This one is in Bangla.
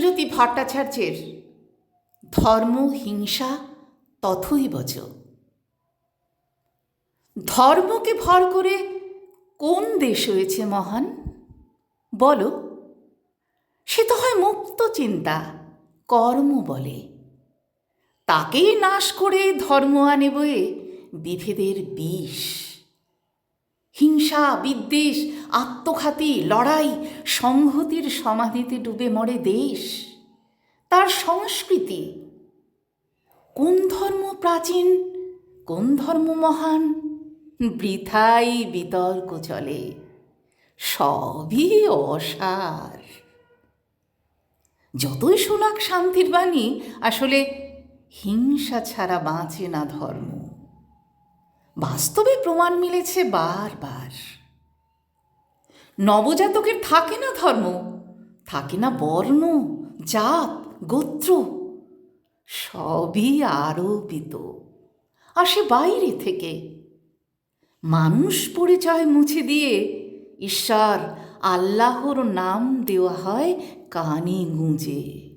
বিশ্বজ্যোতি ভট্টাচার্যের ধর্ম, হিংসা তথই বচ। ধর্মকে ভর করে কোন দেশ হয়েছে মহান? বলো। সে তো হয় মুক্ত চিন্তা, কর্ম বলে। তাকেই নাশ করে ধর্ম আনে বয়ে বিভেদের বিষ। হিংসা, বিদ্বেষ, আত্মঘাতী, লড়াই সংহতির সমাধিতে ডুবে মরে দেশ। তার সংস্কৃতি, কোন ধর্ম প্রাচীন, কোন ধর্ম মহান, বৃথাই বিতর্ক চলে, সবই অসার। যতই শোনাক শান্তির বাণী, আসলে হিংসা ছাড়া বাঁচে না ধর্ম। বাস্তবে প্রমাণ মিলেছে বারবার। নবজাতকের থাকে না ধর্ম, থাকে না বর্ণ, জাত, গোত্র, সবই আরোপিত। আসে বাইরে থেকে মানুষ পরিচয় মুছে দিয়ে ঈশ্বর আল্লাহর নাম দেওয়া হয় কানে গুঁজে।